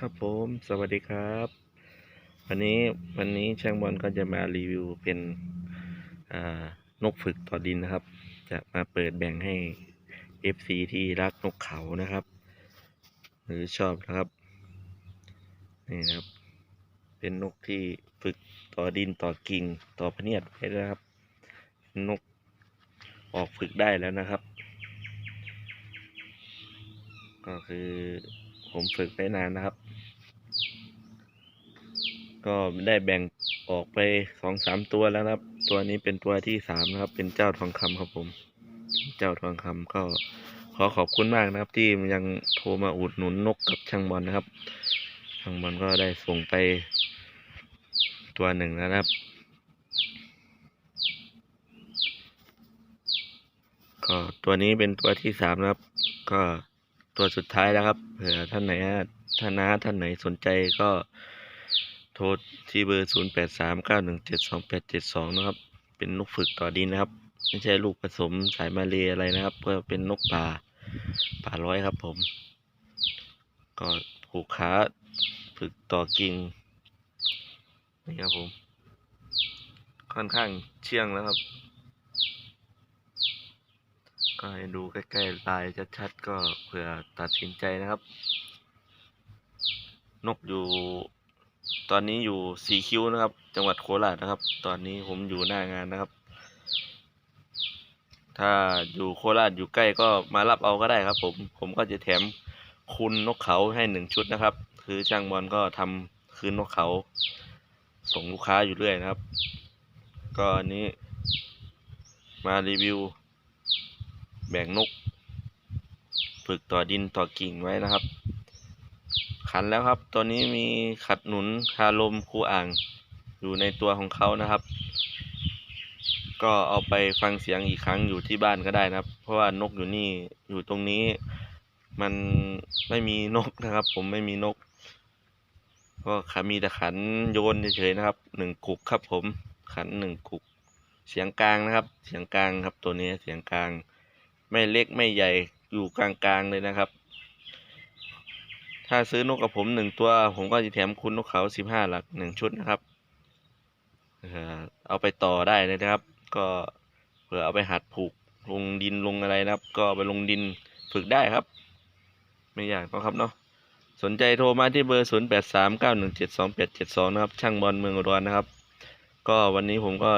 ครับผมสวัสดีครับ วันนี้วันนี้ช่างบอลก็จะมารีวิวเป็นนกฝึกต่อดินนะครับ จะมาเปิดแบ่งให้ FC ที่รักนกเขานะครับ หรือชอบนะครับนี่นะครับ เป็นนกที่ฝึกต่อดินต่อกิ่งต่อพเนียดไว้นะครับ นกออกฝึกได้แล้วนะครับ ก็คือผมฝึกไปนานนะครับ ก็ได้แบ่งออกไปสองสามตัวแล้วครับ ตัวนี้เป็นตัวที่สามนะครับ เป็นเจ้าทองคำครับผม เจ้าทองคำก็ขอขอบคุณมากนะครับ ที่ยังโทรมาอุดหนุนนกกับช่างบอลนะครับ ช่างบอลก็ได้ส่งไป ตัวหนึ่งแล้วนะครับ ก็ตัวนี้เป็นตัวที่สามนะครับ ก็ตัวสุดท้ายแล้วครับเผื่อท่านไหนท่านนะท่านไหนสนใจก็ โทรที่เบอร์ศูนย์แปดสามเก้าหนึ่งเจ็ดสองแปดเจ็ดสองนะครับ เป็นนกฝึกต่อดินนะครับ ไม่ใช่ลูกผสมสายมาเลอะไรนะครับเพื่อเป็นนกป่าป่าร้อยครับผม ก็ผูกขาฝึกต่อกิ่งนี่ครับผม ค่อนข้างเชื่องแล้วครับ ก็ให้ดูใกล้ๆลายชัดๆก็เผื่อตัดสินใจนะครับ นกอยู่ ตอนนี้อยู่สีคิ้วนะครับ จังหวัดโคราชนะครับ ตอนนี้ผมอยู่หน้างานนะครับ ถ้าอยู่โคราชอยู่ใกล้ก็มารับเอาก็ได้ครับ ผมผมก็จะแถมคุณนกเขาให้หนึ่งชุดนะครับ คือช่างบอลก็ทำคืนนกเขา ส่งลูกค้าอยู่เรื่อยนะครับ ก็อันนี้ มารีวิว แบ่งนก ฝึกต่อดินต่อกิ่งไว้นะครับ ขันแล้วครับตัวนี้มีขัดหนุนคาลมคูอ่าง อยู่ในตัวของเขานะครับ ก็เอาไปฟังเสียงอีกครั้งอยู่ที่บ้านก็ได้นะครับ เพราะว่านกอยู่นี่อยู่ตรงนี้ มันไม่มีนกนะครับ ผมไม่มีนก ก็ขามีแต่ขันโยนเฉยๆนะครับหนึ่งกุกครับ ผมขันหนึ่งกุก เสียงกลางนะครับ เสียงกลางครับตัวนี้เสียงกลาง ไม่เล็กไม่ใหญ่อยู่กลางๆเลยนะครับ ถ้าซื้อนกกับผมหนึ่งตัว ผมก็จะแถมคุณนกเขาสิบห้าหลักหนึ่งชุดนะครับเอ่อเอาไปต่อได้เลยนะครับ ก็เผื่อเอาไปหัดผูกลงดินลงอะไรนะครับ ก็ไปลงดินฝึกได้ครับ ไม่ยากนะครับเนาะสนใจโทรมาที่เบอร์ศูนย์แปดสามเก้าหนึ่งเจ็ดสองแปดเจ็ดสองนะครับ ช่างบอลเมืองอุดรนะครับ ก็วันนี้ผมก็